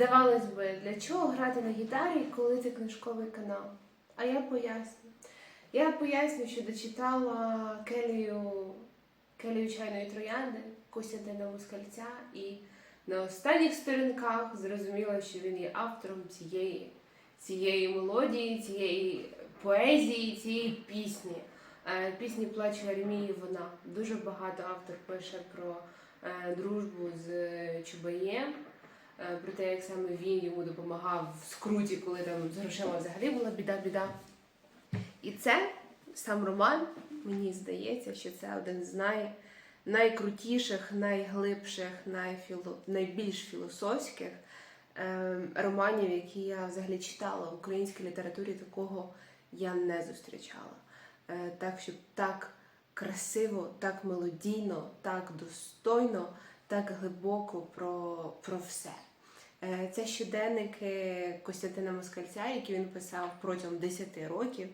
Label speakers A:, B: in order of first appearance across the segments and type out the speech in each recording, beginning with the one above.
A: Здавалось би, для чого грати на гітарі, коли це книжковий канал? А я поясню. Я поясню, що дочитала Келію, Келію чайної троянди Костянтина Москальця і на останніх сторінках зрозуміла, що він є автором цієї, цієї мелодії, цієї поезії, цієї пісні. Е, Пісні Плаче армії вона. Дуже багато автор пише про е, дружбу з Чубаєм, е, про те, як саме він йому допомагав в скруті, коли там з грошима взагалі була біда-біда. І це сам роман, мені здається, що це один з най, найкрутіших, найглибших, найфіло, найбільш філософських е, романів, які я взагалі читала в українській літературі, такого я не зустрічала. Е, так, щоб так красиво, так мелодійно, так достойно, так глибоко про, про все. Е, Це щоденники Костянтина Москальця, які він писав протягом 10 років.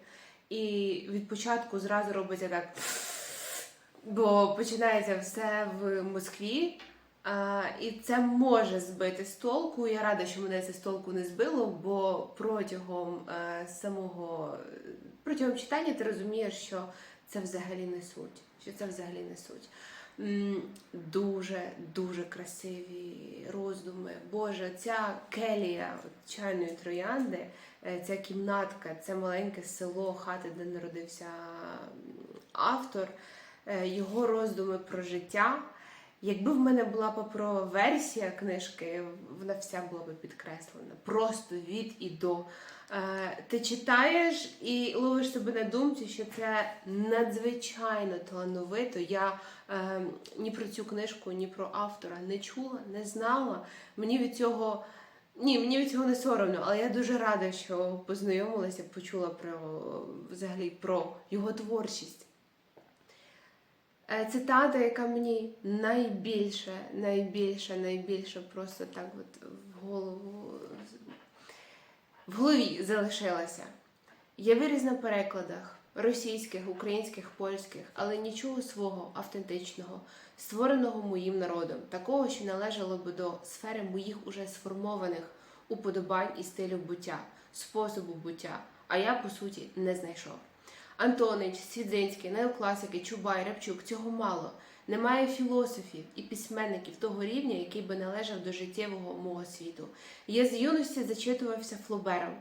A: І від початку зразу робиться так, бо починається все в Москві. І це може збити з толку. Я рада, що мене це з толку не збило, бо протягом е, самого протягом читання ти розумієш, що це взагалі не суть. Що це взагалі не суть. М, Дуже дуже красиві роздуми. Боже, ця келія чайної троянди, е, ця кімнатка, це маленьке село, хати, де народився автор, е, його роздуми про життя. Якби в мене була паперова версія книжки, вона вся була би підкреслена. Просто від і до. Е, Ти читаєш і ловиш себе на думці, що це надзвичайно талановито. Я е, ні про цю книжку, ні про автора не чула, не знала. Мені від цього. Ні, мені від цього не соромно, але я дуже рада, що познайомилася, почула про взагалі про його творчість. Е, Цитата, яка мені найбільше, найбільше, найбільше просто так от в голову в голові залишилася. Я виріз на перекладах російських, українських, польських, але нічого свого автентичного, створеного моїм народом, такого, що належало би до сфери моїх уже сформованих уподобань і стилю буття, способу буття, а я, по суті, не знайшов. Антонич, Свідзинський, неокласики, Чубай, Рябчук цього мало. Немає філософів і письменників того рівня, який би належав до життєвого мого світу. Я з юності зачитувався Флобером,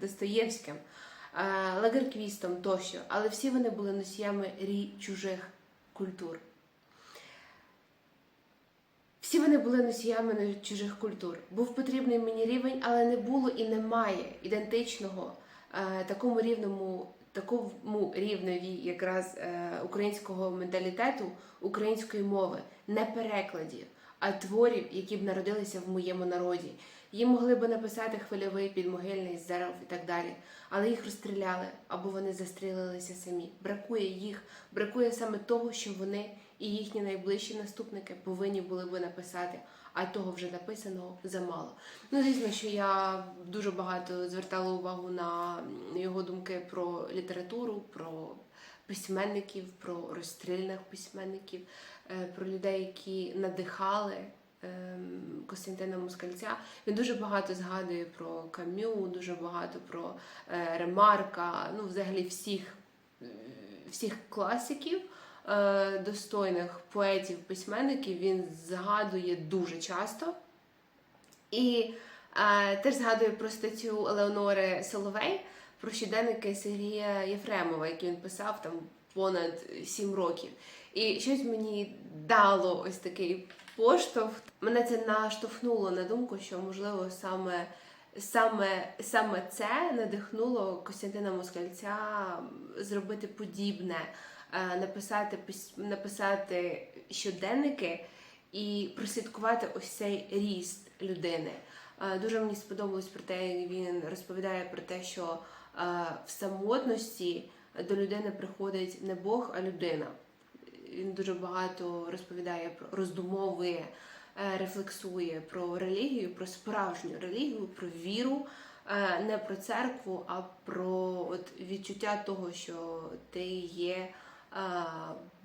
A: Достоєвським, е, Лагерквістом тощо, але всі вони були носіями рі чужих культур. Всі вони були носіями чужих культур. Був потрібний мені рівень, але не було і немає ідентичного такому рівному, такому рівнові якраз е, українського менталітету, української мови, не перекладів, а творів, які б народилися в моєму народі. Їм могли б написати хвильовий, підмогильний, зеров і так далі, але їх розстріляли або вони застрілилися самі. Бракує їх, бракує саме того, що вони і їхні найближчі наступники повинні були би написати, а того вже написаного замало. Ну, звісно, що я дуже багато звертала увагу на його думки про літературу, про письменників, про розстрільних письменників, е, про людей, які надихали. ем, Костянтина Москальця він дуже багато згадує про Кам'ю, дуже багато про е, Ремарка, ну взагалі всіх, е, всіх класиків, достойних поетів, письменників він згадує дуже часто. І е, теж згадує про статтю Елеонори Соловей про щоденники Сергія Єфремова, який він писав там понад сім років. І щось мені дало ось такий поштовх. Мене це наштовхнуло на думку, що можливо саме. Саме, саме це надихнуло Костянтина Москальця зробити подібне, е, написати, пис- написати щоденники і прослідкувати ось цей ріст людини. Е, Дуже мені сподобалось про те, як він розповідає про те, що е, в самотності до людини приходить не Бог, а людина. Він дуже багато розповідає про роздумовує, рефлексує про релігію, про справжню релігію, про віру, е, не про церкву, а про от відчуття того, що ти є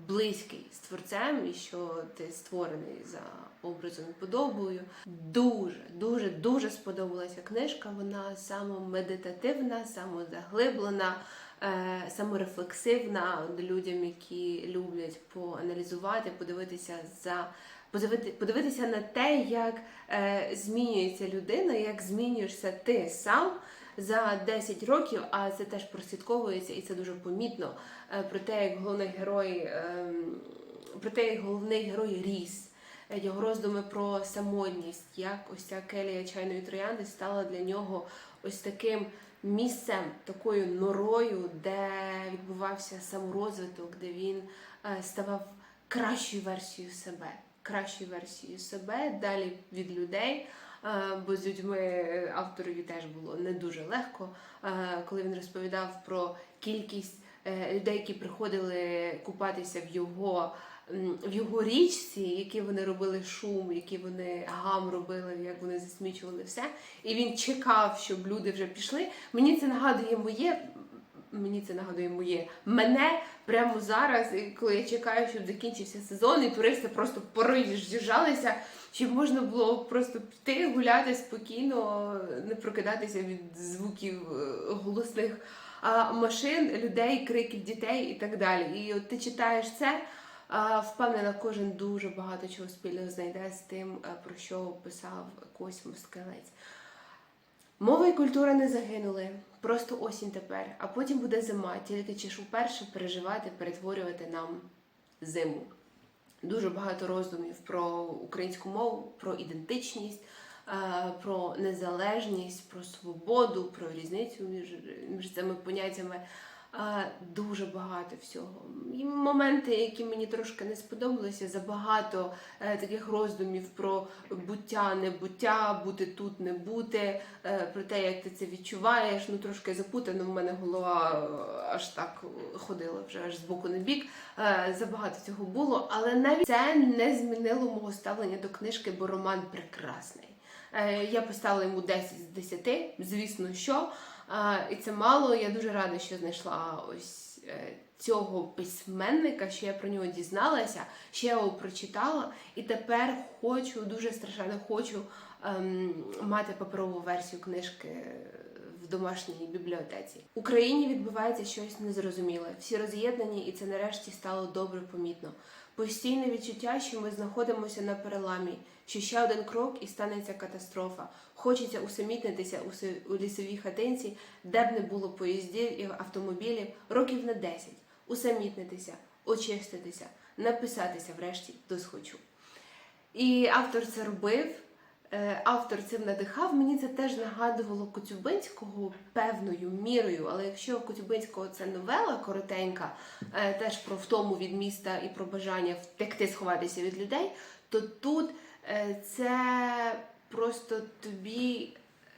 A: близький з творцем і що ти створений за образом і подобою. Дуже, дуже, дуже сподобалася книжка. Вона самомедитативна, самозаглиблена, е, саморефлексивна людям, які люблять поаналізувати, подивитися за подивитися на те, як е, змінюється людина, як змінюєшся ти сам за 10 років, а це теж прослідковується і це дуже помітно. Е, про те, як головний герой, ем, про те, як головний герой ріс. Його роздуми про самотність, як ось ця келія чайної троянди стала для нього ось таким місцем, такою норою, де відбувався саморозвиток, де він е, ставав кращою версією себе, кращою версією себе, далі від людей. Е, Бо з людьми е, авторові теж було не дуже легко, е, коли він розповідав про кількість людей, які приходили купатися в його в його річці, які вони робили шум, які вони гам робили, як вони засмічували все. І він чекав, щоб люди вже пішли. Мені це нагадує моє. Мені це нагадує моє мене прямо зараз, коли я чекаю, щоб закінчився сезон, і туристи просто пороз'їжджалися, щоб можна було просто піти гуляти спокійно, не прокидатися від звуків е, голосних машин, людей, криків дітей і так далі. І от ти читаєш це. Впевнена, кожен дуже багато чого спільного знайде з тим, е, про що писав Кось Москалець. Мова і культура не загинули, просто осінь тепер, а потім буде зима, тільки чи ж вперше переживати, перетворювати нам зиму. Дуже багато роздумів про українську мову, про ідентичність, е, про незалежність, про свободу, про різницю між, між цими поняттями. Дуже багато всього. І моменти, які мені трошки не сподобалися, забагато е, таких роздумів про буття, небуття, бути тут, не бути, е, про те, як ти це відчуваєш. Ну трошки запутано, в мене голова е, аж так ходила вже аж з боку на бік. Забагато цього було, але навіть це не змінило мого ставлення до книжки, бо роман прекрасний. Я поставила йому 10 з 10, звісно, що. І це мало. Я дуже рада, що знайшла ось е, цього письменника, що я про нього дізналася, я його прочитала, і тепер хочу, дуже страшенно хочу ем, мати паперову версію книжки в домашній бібліотеці. В Україні відбувається щось незрозуміле. Всі роз'єднані, і це нарешті стало добре помітно. Постійне відчуття, що ми знаходимося на переламі, що ще один крок і станеться катастрофа. Хочеться усамітнитися у лісовій хатинці, де б не було поїздів і автомобілів, років на 10. Усамітнитися, очиститися, написатися врешті досхочу. І автор це робив. Е, Автор цим надихав. Мені це теж нагадувало Коцюбинського певною мірою. Але якщо в Коцюбинського це новела коротенька, е, теж про втому від міста і про бажання втекти, сховатися від людей, то тут е, це просто тобі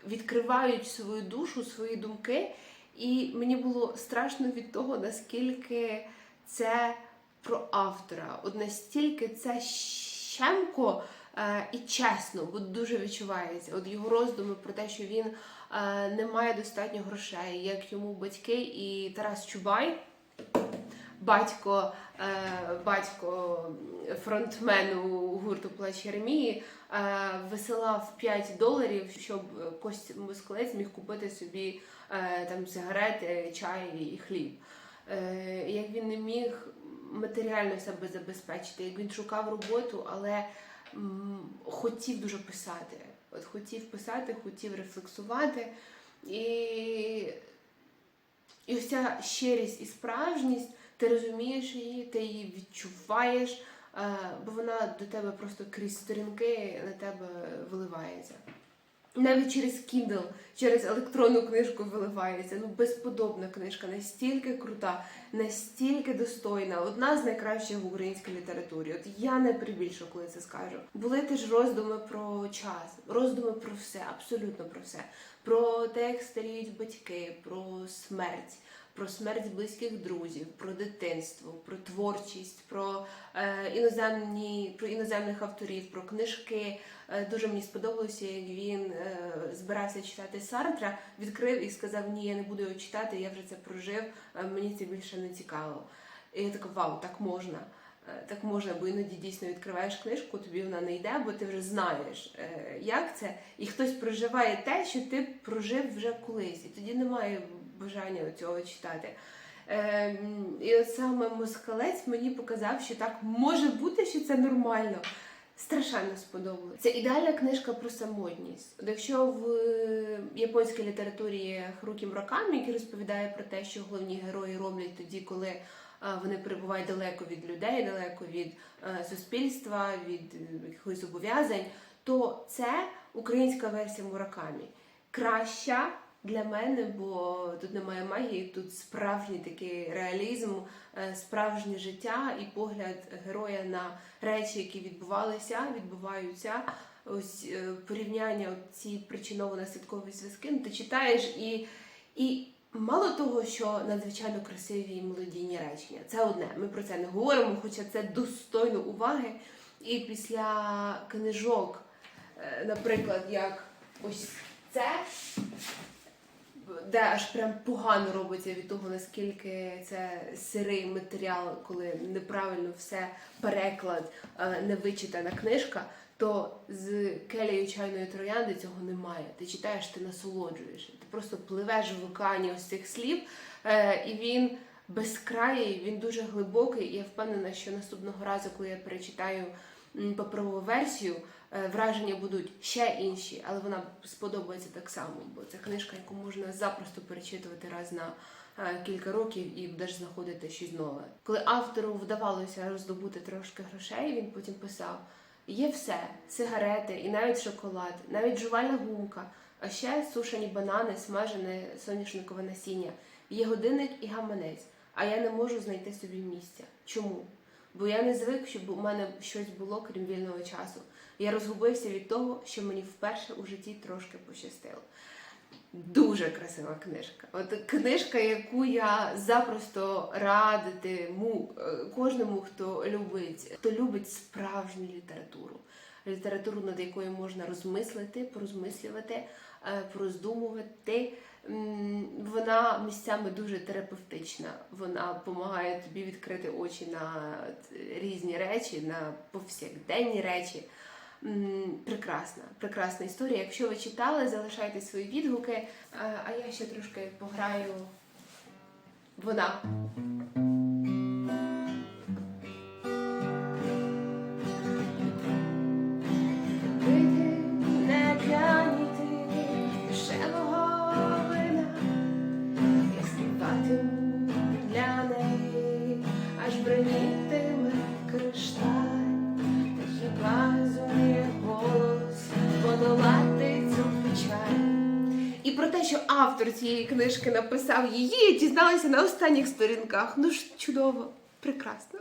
A: відкривають свою душу, свої думки. І мені було страшно від того, наскільки це про автора. От настільки це щемко і чесно, бо дуже відчувається. От його роздуми про те, що він е, не має достатньо грошей, як йому батьки і Тарас Чубай. Батько, е, батько фронтмену гурту Плач Єремії е, висилав 5 доларів, щоб Костя Москалець міг купити собі е, там сигарети, чай і хліб. Е, як він не міг матеріально себе забезпечити, як він шукав роботу, але хотів дуже писати. От хотів писати, хотів рефлексувати. І, і ось ця щирість і справжність, ти розумієш її, ти її відчуваєш, е, бо вона до тебе просто крізь сторінки на тебе виливається. Навіть через Kindle, через електронну книжку виливається. Ну, безподобна книжка, настільки крута, настільки достойна, одна з найкращих в українській літературі. От я не прибільшу, коли це скажу. Були теж роздуми про час, роздуми про все, абсолютно про все. Про те, як старіють батьки, про смерть, про смерть близьких друзів, про дитинство, про творчість, про е, іноземні, про іноземних авторів, про книжки. Е, Дуже мені сподобалося, як він е, збирався читати Сартра, відкрив і сказав: Ні, я не буду його читати, я вже це прожив, е, мені це більше не цікаво. І я така, вау, так можна. Е, Так можна, бо іноді дійсно відкриваєш книжку, тобі вона не йде, бо ти вже знаєш, е, як це, і хтось проживає те, що ти прожив вже колись, і тоді немає бажання цього читати. Е, І от саме москалець мені показав, що так може бути, що це нормально. Страшенно сподобалось. Це ідеальна книжка про самотність. От Якщо в е, японській літературі є Харукі Муракамі, який розповідає про те, що головні герої роблять тоді, коли е, вони перебувають далеко від людей, далеко від е, суспільства, від якихось зобов'язань, то це українська версія Муракамі. Краща для мене, бо тут немає магії, тут справжній такий реалізм, е, справжнє життя і погляд героя на речі, які відбувалися, відбуваються. Ось е, порівняння ці причиново-наслідкові зв'язки. Ну, ти читаєш і, і мало того, що надзвичайно красиві і мелодійні речення. Це одне. Ми про це не говоримо, хоча це достойно уваги. І після книжок, е, наприклад, як ось це, де аж прям погано робиться від того, наскільки це сирий матеріал, коли неправильно все переклад, е, не вичитана книжка, то з келею чайної троянди цього немає. Ти читаєш, ти насолоджуєшся. Ти просто пливеш в океані ось цих слів, е, і він безкраїй, він дуже глибокий. І я впевнена, що наступного разу, коли я перечитаю паперову версію, враження будуть ще інші, але вона сподобається так само, бо це книжка, яку можна запросто перечитувати раз на е, кілька років і будеш знаходити щось нове. Коли автору вдавалося роздобути трошки грошей, він потім писав: є все: сигарети і навіть шоколад, навіть жувальна гумка, а ще сушені банани, смажене соняшникове насіння, є годинник і гаманець. А я не можу знайти собі місця. Чому? Бо я не звик, щоб у мене щось було крім вільного часу. Я розгубився від того, що мені вперше у житті трошки пощастило. Дуже красива книжка. От книжка, яку я запросто радитиму е, кожному, хто любить, хто любить справжню літературу. Літературу, над якою можна розмислити, порозмислювати, е, пороздумувати. Вона місцями дуже терапевтична. Вона допомагає тобі відкрити очі на різні речі, на повсякденні речі. Прекрасна, прекрасна історія. Якщо ви читали, залишайте свої відгуки. А я ще трошки пограю. Вона. Автор цієї книжки написав її, дізналася на останніх сторінках. Ну ж чудово, прекрасно.